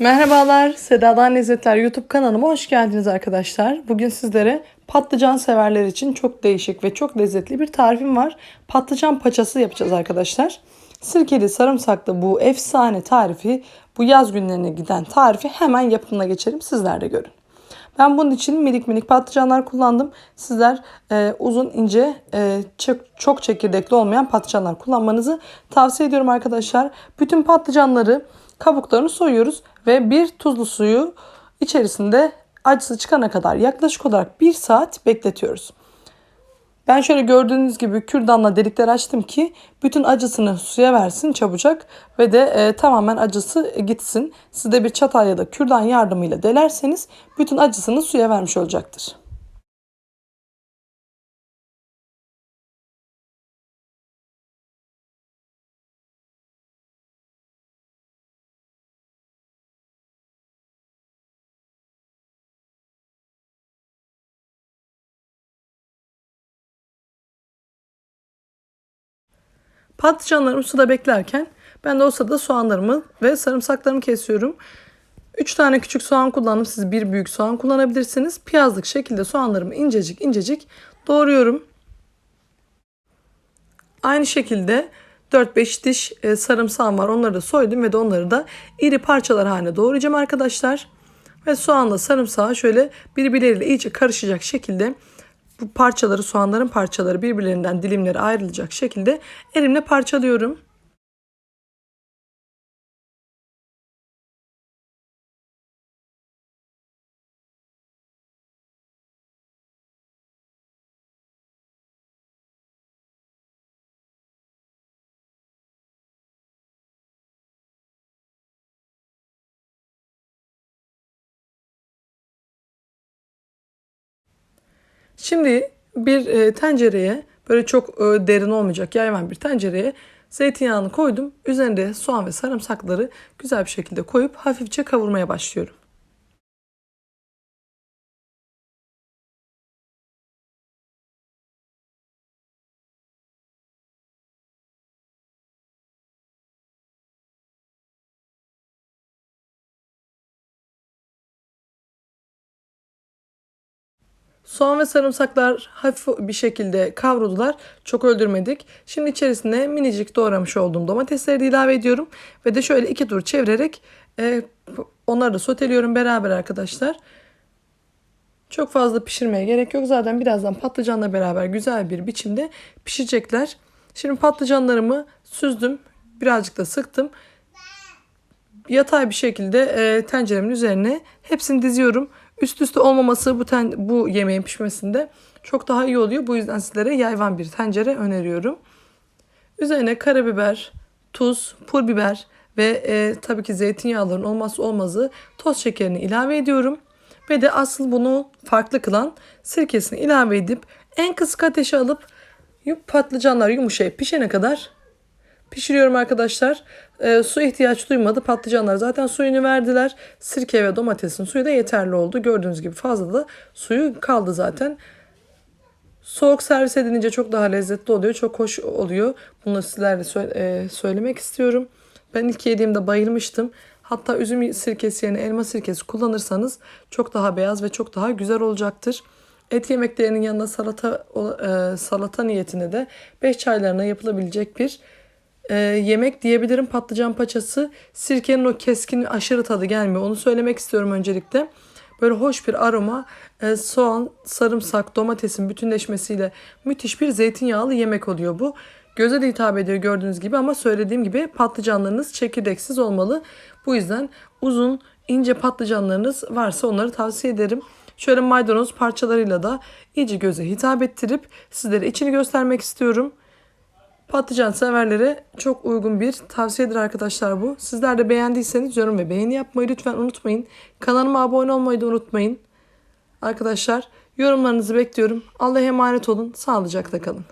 Merhabalar, Seda'dan Lezzetler YouTube kanalıma hoş geldiniz arkadaşlar. Bugün sizlere patlıcan severler için çok değişik ve çok lezzetli bir tarifim var. Patlıcan paçası yapacağız arkadaşlar. Sirkeli sarımsaklı bu efsane tarifi, bu yaz günlerine giden tarifi hemen yapımına geçelim. Sizler de görün. Ben bunun için minik minik patlıcanlar kullandım. Sizler e, uzun ince e, çok, çok çekirdekli olmayan patlıcanlar kullanmanızı tavsiye ediyorum arkadaşlar. Bütün patlıcanları kabuklarını soyuyoruz ve bir tuzlu suyu içerisinde acısı çıkana kadar yaklaşık olarak bir saat bekletiyoruz. Ben şöyle gördüğünüz gibi kürdanla delikler açtım ki bütün acısını suya versin çabucak ve de e, tamamen acısı gitsin. Siz de bir çatal ya da kürdan yardımıyla delerseniz bütün acısını suya vermiş olacaktır. Patlıcanlarım suda beklerken ben de o sırada soğanlarımı ve sarımsaklarımı kesiyorum. 3 tane küçük soğan kullandım. Siz bir büyük soğan kullanabilirsiniz. Piyazlık şekilde soğanlarımı incecik incecik doğruyorum. Aynı şekilde 4-5 diş e, sarımsağım var. Onları da soydum ve de onları da iri parçalar haline doğrayacağım arkadaşlar. Ve soğanla sarımsağı şöyle birbirleriyle iyice karışacak şekilde bu parçaları soğanların parçaları birbirlerinden dilimleri ayrılacak şekilde elimle parçalıyorum. Şimdi bir e, tencereye böyle çok e, derin olmayacak yayvan bir tencereye zeytinyağını koydum. Üzerinde soğan ve sarımsakları güzel bir şekilde koyup hafifçe kavurmaya başlıyorum. Soğan ve sarımsaklar hafif bir şekilde kavruldular. Çok öldürmedik. Şimdi içerisine minicik doğramış olduğum domatesleri de ilave ediyorum. Ve de şöyle iki tur çevirerek e, onları da soteliyorum beraber arkadaşlar. Çok fazla pişirmeye gerek yok. Zaten birazdan patlıcanla beraber güzel bir biçimde pişecekler. Şimdi patlıcanlarımı süzdüm. Birazcık da sıktım. Yatay bir şekilde e, tenceremin üzerine hepsini diziyorum. Üst üste olmaması bu, ten, bu yemeğin pişmesinde çok daha iyi oluyor. Bu yüzden sizlere yayvan bir tencere öneriyorum. Üzerine karabiber, tuz, pul biber ve e, tabii ki zeytinyağların olmazsa olmazı toz şekerini ilave ediyorum. Ve de asıl bunu farklı kılan sirkesini ilave edip en kısık ateşe alıp patlıcanlar yumuşayıp pişene kadar pişiriyorum arkadaşlar. E, su ihtiyaç duymadı. Patlıcanlar zaten suyunu verdiler. Sirke ve domatesin suyu da yeterli oldu. Gördüğünüz gibi fazla da suyu kaldı zaten. Soğuk servis edilince çok daha lezzetli oluyor. Çok hoş oluyor. Bunu sizlerle sö- e, söylemek istiyorum. Ben ilk yediğimde bayılmıştım. Hatta üzüm sirkesi yerine elma sirkesi kullanırsanız çok daha beyaz ve çok daha güzel olacaktır. Et yemeklerinin yanında salata e, salata niyetine de 5 çaylarına yapılabilecek bir e, yemek diyebilirim. Patlıcan paçası sirkenin o keskin aşırı tadı gelmiyor. Onu söylemek istiyorum öncelikle. Böyle hoş bir aroma, e, soğan, sarımsak, domatesin bütünleşmesiyle müthiş bir zeytinyağlı yemek oluyor bu. Göze de hitap ediyor gördüğünüz gibi ama söylediğim gibi patlıcanlarınız çekirdeksiz olmalı. Bu yüzden uzun, ince patlıcanlarınız varsa onları tavsiye ederim. Şöyle maydanoz parçalarıyla da iyice göze hitap ettirip sizlere içini göstermek istiyorum. Patlıcan severlere çok uygun bir tavsiyedir arkadaşlar bu. Sizler de beğendiyseniz yorum ve beğeni yapmayı lütfen unutmayın. Kanalıma abone olmayı da unutmayın. Arkadaşlar yorumlarınızı bekliyorum. Allah'a emanet olun. Sağlıcakla kalın.